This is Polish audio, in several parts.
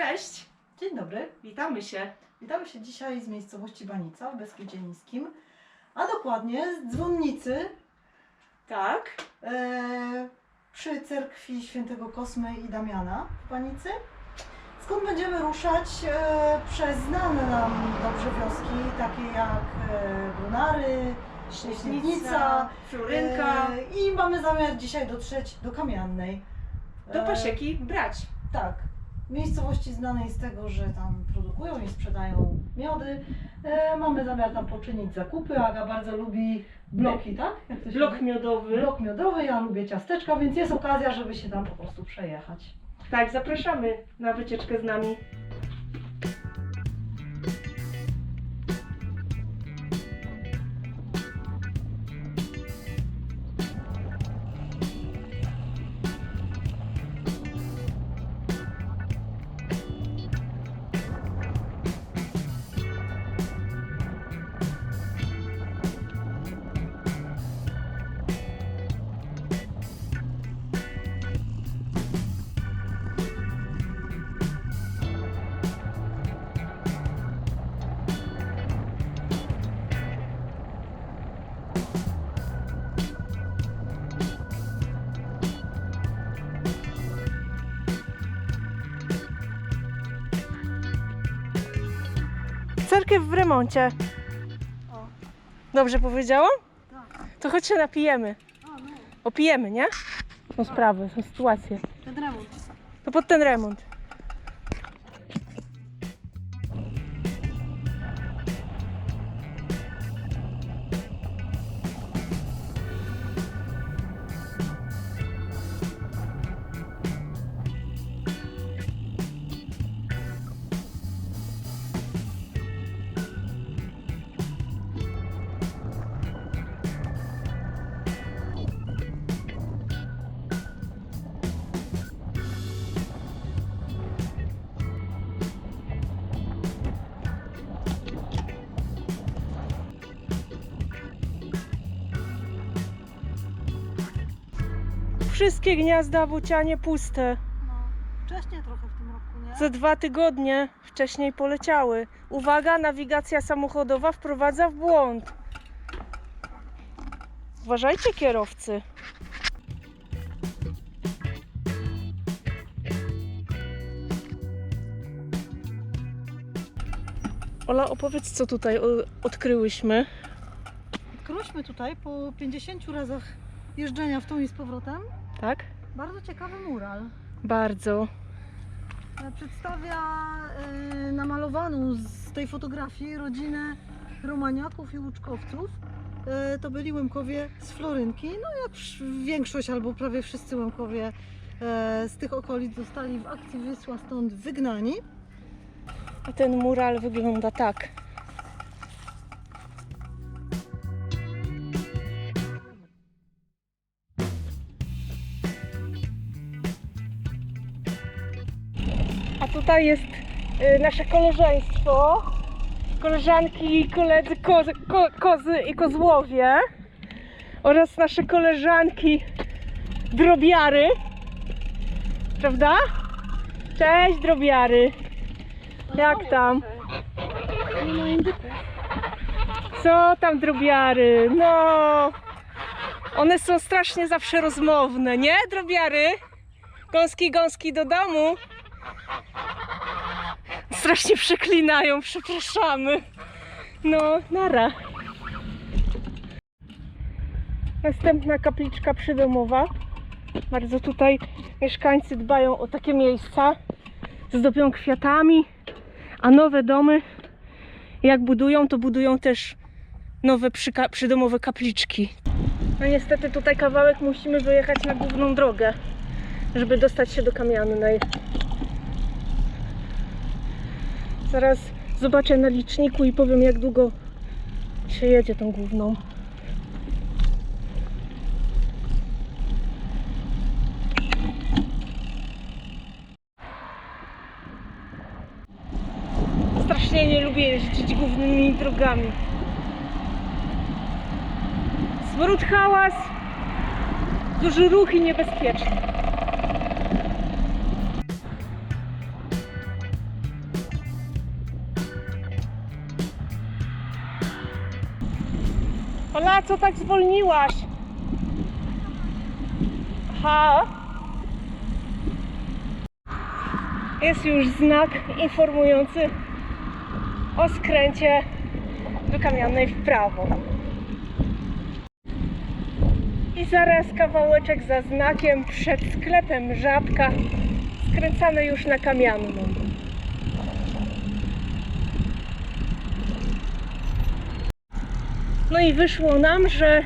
Cześć, Dzień dobry. witamy się. Witamy się dzisiaj z miejscowości Banica w Beskidzie Niskim, a dokładnie z dzwonnicy Tak, e, przy cerkwi świętego Kosmy i Damiana w Banicy, skąd będziemy ruszać e, przez znane nam dobrze wioski, takie jak e, Brunary, Śnieżnica, Florynka, e, i mamy zamiar dzisiaj dotrzeć do Kamiennej. do E, pasieki brać. Tak. Miejscowości znanej z tego, że tam produkują i sprzedają miody. E, mamy zamiar tam poczynić zakupy. Aga bardzo lubi bloki, tak? Jak to się Blok mówi? miodowy. Blok miodowy, ja lubię ciasteczka, więc jest okazja, żeby się tam po prostu przejechać. Tak, zapraszamy na wycieczkę z nami. Cerkiew w remoncie. Dobrze powiedziałam? Tak. To chodź się napijemy. No, Opijemy, nie? Są sprawy, są sytuacje. ten remont. To pod ten remont. Wszystkie gniazda w Ucianie puste. No, wcześniej trochę w tym roku, nie? Za dwa tygodnie wcześniej poleciały. Uwaga, nawigacja samochodowa wprowadza w błąd. Uważajcie kierowcy. Ola, opowiedz co tutaj odkryłyśmy. Odkryliśmy tutaj po 50 razach jeżdżenia w tą i z powrotem Tak? bardzo ciekawy mural. Bardzo. E, Przedstawia e, namalowaną z tej fotografii rodzinę Romaniaków i Łuczkowców. E, to byli Łemkowie z Florynki. No jak większość albo prawie wszyscy Łemkowie z tych okolic zostali w akcji Wysła stąd wygnani. A ten mural wygląda tak. A tutaj jest y, nasze koleżeństwo. Koleżanki i koledzy kozy, ko, kozy i kozłowie. Oraz nasze koleżanki drobiary. Prawda? Cześć drobiary. Jak tam? Co tam drobiary? No. One są strasznie zawsze rozmowne, nie drobiary? Gąski, gąski do domu. Strasznie przeklinają, przepraszamy. No, nara. Następna kapliczka przydomowa. Bardzo tutaj mieszkańcy dbają o takie miejsca. Zdobią kwiatami. A nowe domy, jak budują, to budują też nowe przydomowe kapliczki. No niestety tutaj kawałek musimy wyjechać na główną drogę, żeby dostać się do Kamiennej. Zaraz zobaczę na liczniku i powiem jak długo się jedzie tą główną. Strasznie nie lubię jeździć głównymi drogami. Smród, hałas, duży ruch i niebezpieczny. Ola, co tak zwolniłaś? Aha. Jest już znak informujący o skręcie do kamiennej w prawo. I zaraz kawałeczek za znakiem przed sklepem Żabka skręcamy już na kamienną. No i wyszło nam, że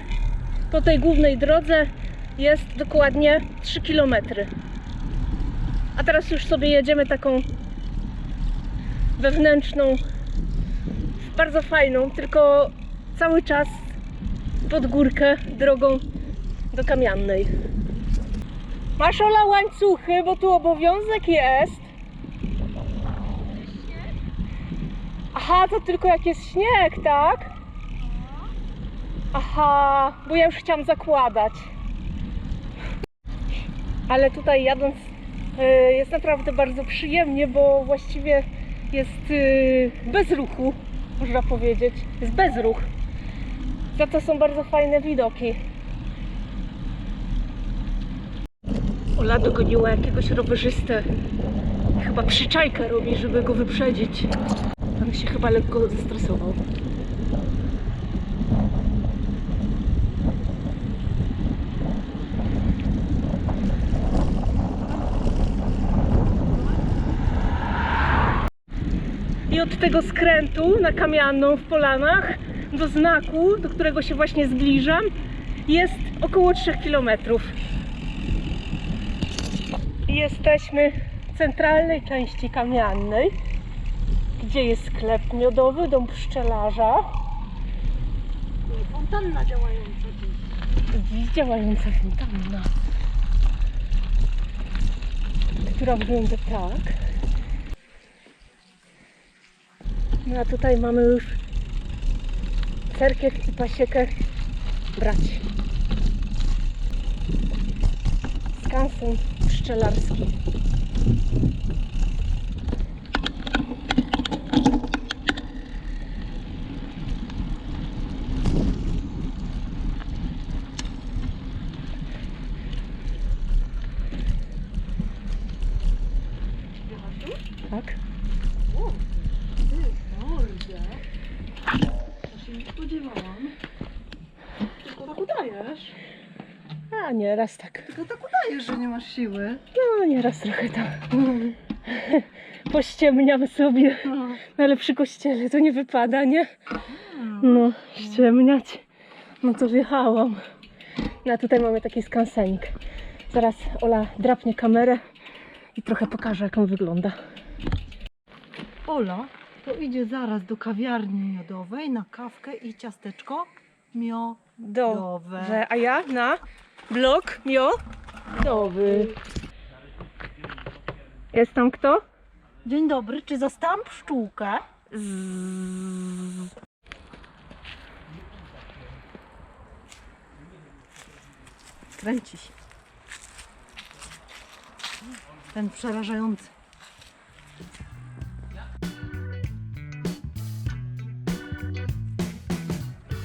po tej głównej drodze jest dokładnie 3 km. A teraz już sobie jedziemy taką wewnętrzną, bardzo fajną, tylko cały czas pod górkę drogą do Kamiennej. Masz Ola łańcuchy, bo tu obowiązek jest. Aha, to tylko jak jest śnieg, tak? Aha, bo ja już chciałam zakładać. Ale tutaj jadąc y, jest naprawdę bardzo przyjemnie, bo właściwie jest y, bez ruchu, można powiedzieć. Jest bezruch. Za to są bardzo fajne widoki. Ola dogoniła jakiegoś rowerzystę. Chyba przyczajkę robi, żeby go wyprzedzić. On się chyba lekko zestresował. I od tego skrętu na kamienną w Polanach do znaku, do którego się właśnie zbliżam, jest około 3 km. Jesteśmy w centralnej części kamiennej, gdzie jest sklep miodowy, dom pszczelarza. Fontanna działająca. Dziś działająca fontanna, która wygląda tak. No a tutaj mamy już cerkiew i pasiekę brać. Skansen pszczelarski. Tak? O, ty, mordzie. Ja się nie spodziewałam. Tylko tak udajesz. A nie, raz tak. Tylko tak udajesz, że nie masz siły. No, nieraz trochę tam pościemniam sobie. No. No ale przy kościele to nie wypada, nie? No, ściemniać. No to wjechałam. No a tutaj mamy taki skansenik. Zaraz Ola drapnie kamerę i trochę pokaże, jak on wygląda. Ola to idzie zaraz do kawiarni miodowej na kawkę i ciasteczko miodowe. A ja na blok miodowy. Jest tam kto? Dzień dobry, czy zastałam pszczółkę? Kręci się. Ten przerażający.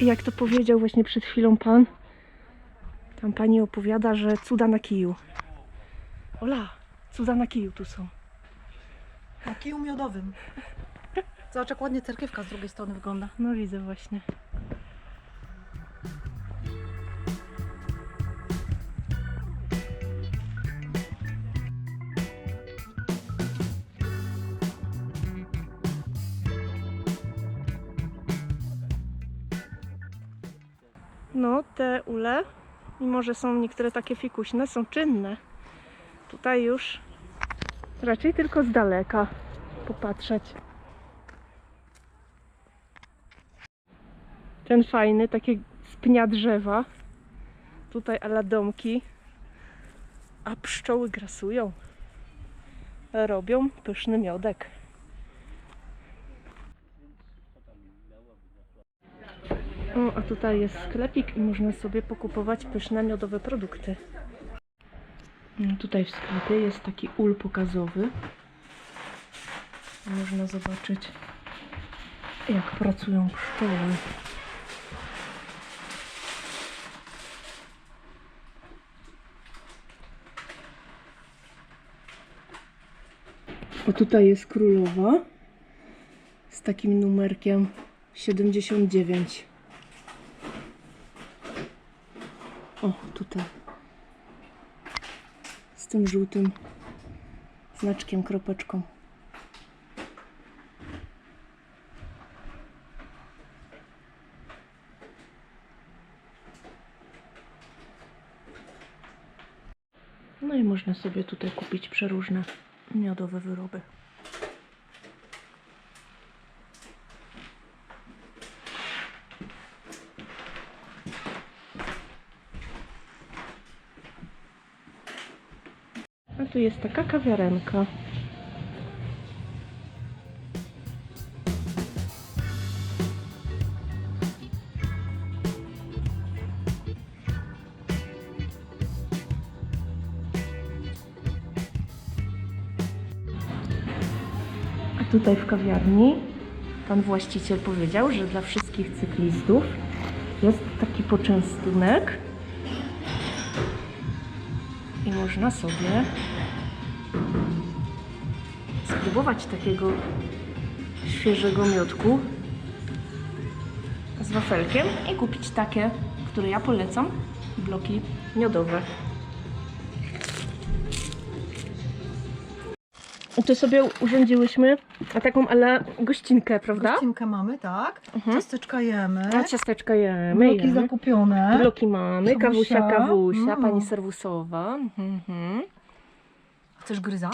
I jak to powiedział właśnie przed chwilą pan, tam pani opowiada, że cuda na kiju. Ola, cuda na kiju tu są. Na kiju miodowym. Zobacz, jak ładnie cerkiewka z drugiej strony wygląda. No widzę właśnie. No, te ule, mimo że są niektóre takie fikuśne, są czynne. Tutaj już raczej tylko z daleka popatrzeć. Ten fajny, takie z pnia drzewa. Tutaj ala domki. A pszczoły grasują. Robią pyszny miodek. A tutaj jest sklepik i można sobie pokupować pyszne miodowe produkty. Mm, tutaj w sklepie jest taki ul pokazowy. Można zobaczyć, jak pracują pszczoły. A tutaj jest królowa z takim numerkiem 79. O, tutaj. Z tym żółtym znaczkiem, kropeczką. No i można sobie tutaj kupić przeróżne miodowe wyroby. Tu jest taka kawiarenka. A tutaj w kawiarni pan właściciel powiedział, że dla wszystkich cyklistów jest taki poczęstunek i można sobie spróbować takiego świeżego miodku z wafelkiem i kupić takie, które ja polecam, bloki miodowe. To sobie urządziłyśmy taką ale gościnkę, prawda? Gościnkę mamy, tak. Mhm. Ciasteczka jemy. A ciasteczka jemy, Bloki jemy. zakupione. Bloki mamy, kawusia, Kawusia. kawusia, Mm. pani serwusowa. Mhm. Chcesz gryza?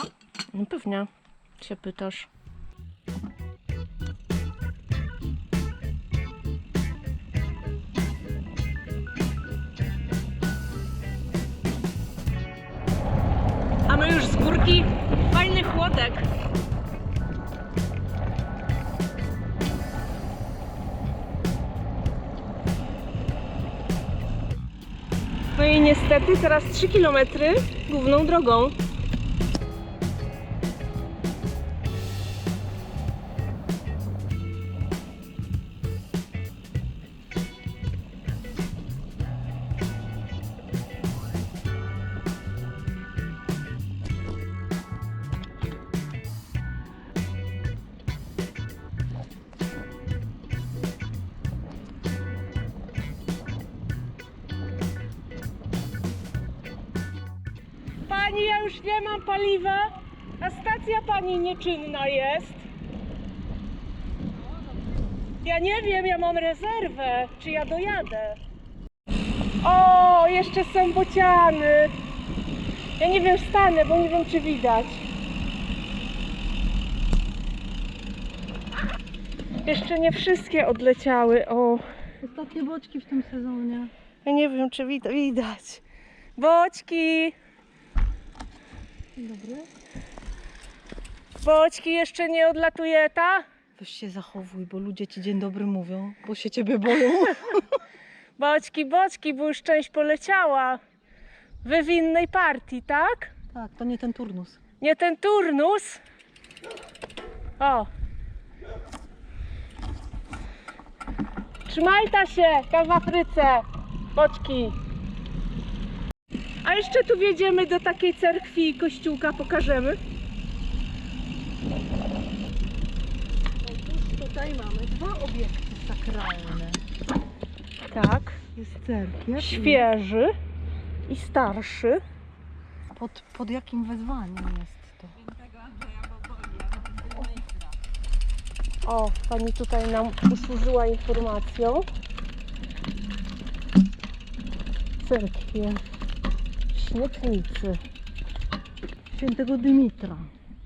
No pewnie się pytasz. A my już z górki fajny chłodek. No i niestety teraz 3 km główną drogą. Nie mam paliwa, a stacja pani nieczynna jest. Ja nie wiem, ja mam rezerwę, czy ja dojadę. O, jeszcze są bociany. Ja nie wiem, wstanę, bo nie wiem, czy widać. Jeszcze nie wszystkie odleciały. O, Ostatnie boczki w tym sezonie. ja nie wiem, czy wid- widać. Boćki! Dzień dobry. Boćki jeszcze nie odlatuje ta? Weź się zachowuj, bo ludzie ci dzień dobry mówią, bo się ciebie boją. Boćki, boćki, bo już część poleciała. Wy w innej partii, tak? tak, to nie ten turnus. Nie ten turnus. O. Trzymaj ta się, tam w Afryce. Boczki. A jeszcze tu wjedziemy do takiej cerkwi i kościółka, pokażemy. Otóż tutaj mamy dwa obiekty sakralne. Tak. Jest cerkiew. Świeży i starszy. Pod, pod jakim wezwaniem jest to? O, pani tutaj nam usłużyła informacją. Cerkwie Śnietnicy. Świętego Dymitra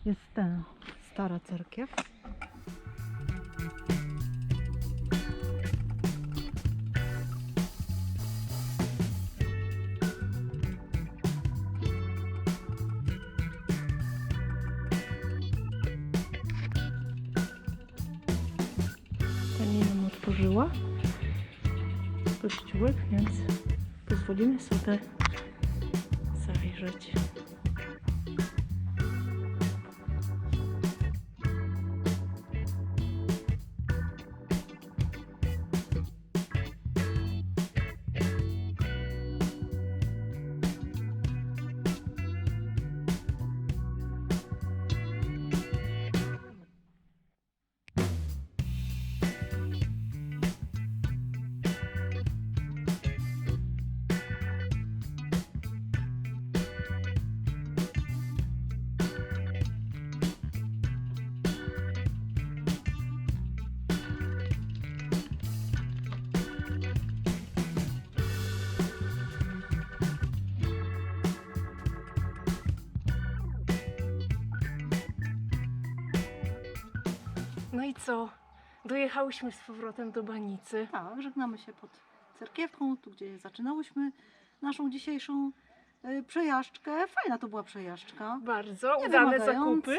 jest ta stara cerkiew. Pani nam otworzyła kościółek, więc pozwolimy sobie кажуть. No i co? Dojechałyśmy z powrotem do Banicy. Tak, żegnamy się pod cerkiewką, tu gdzie zaczynałyśmy naszą dzisiejszą y, przejażdżkę. Fajna to była przejażdżka. Bardzo udane zakupy.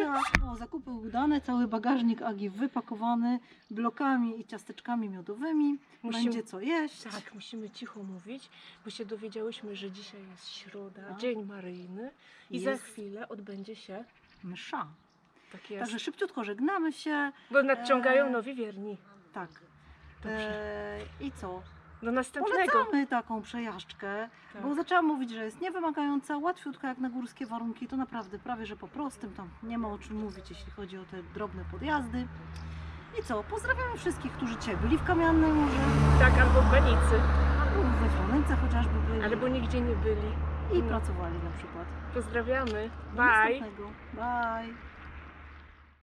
O, zakupy udane, cały bagażnik Agi wypakowany blokami i ciasteczkami miodowymi. Musimy- Będzie co jeść. Tak, musimy cicho mówić, bo się dowiedziałyśmy, że dzisiaj jest środa, Tak. Dzień Maryjny i za Jest. chwilę odbędzie się, Msza. Tak jest, Także szybciutko żegnamy się. bo nadciągają Eee, nowi wierni. Tak. Dobrze. E, I co? Do następnego. Polecamy taką przejażdżkę, Tak. bo zaczęłam mówić, że jest niewymagająca, łatwiutka jak na górskie warunki. To naprawdę prawie że po prostym, tam nie ma o czym mówić, jeśli chodzi o te drobne podjazdy. I co? Pozdrawiamy wszystkich, którzy dzisiaj byli w Kamiennej Murze, Tak, albo w Banicy, albo we Florence chociażby byli albo nigdzie nie byli. i no. pracowali na przykład. Pozdrawiamy. Do Bye. następnego. Bye.